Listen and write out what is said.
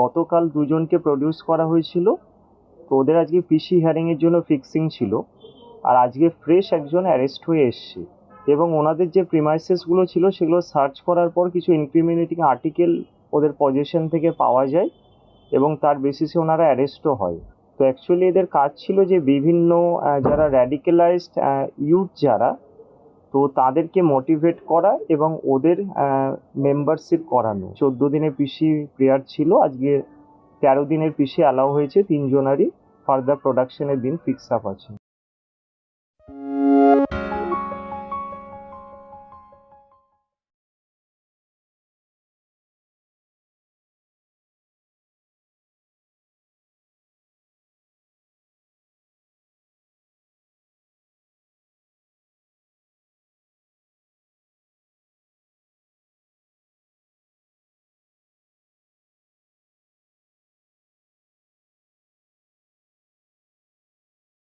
গতকাল দুজনকে প্রডিউস করা হয়েছিল। তো ওদের আজকে পিসি হিয়ারিংয়ের জন্য ফিক্সিং ছিল। আর আজকে ফ্রেশ একজন অ্যারেস্ট হয়ে এসছে। এবং ওনাদের যে প্রিমাইসেসগুলো ছিল, সেগুলো সার্চ করার পর কিছু ইনক্রিমিনেটিং আর্টিকেল ওদের পজিশন থেকে পাওয়া যায় এবং তার বেসিসে ওনারা অ্যারেস্টও হয়। তো অ্যাকচুয়ালি এদের কাজ ছিল যে বিভিন্ন যারা র্যাডিক্যালাইজড ইউথ যারা তো তাদেরকে মোটিভেট করা এবং ওদের মেম্বারশিপ করানো। চোদ্দ দিনের পিসি প্রেয়ার ছিল, আজকে তেরো দিনের পিসি অ্যালাউ হয়েছে, তিনজনারই ফার্দার প্রোডাকশনের দিন ফিক্স আপ আছে।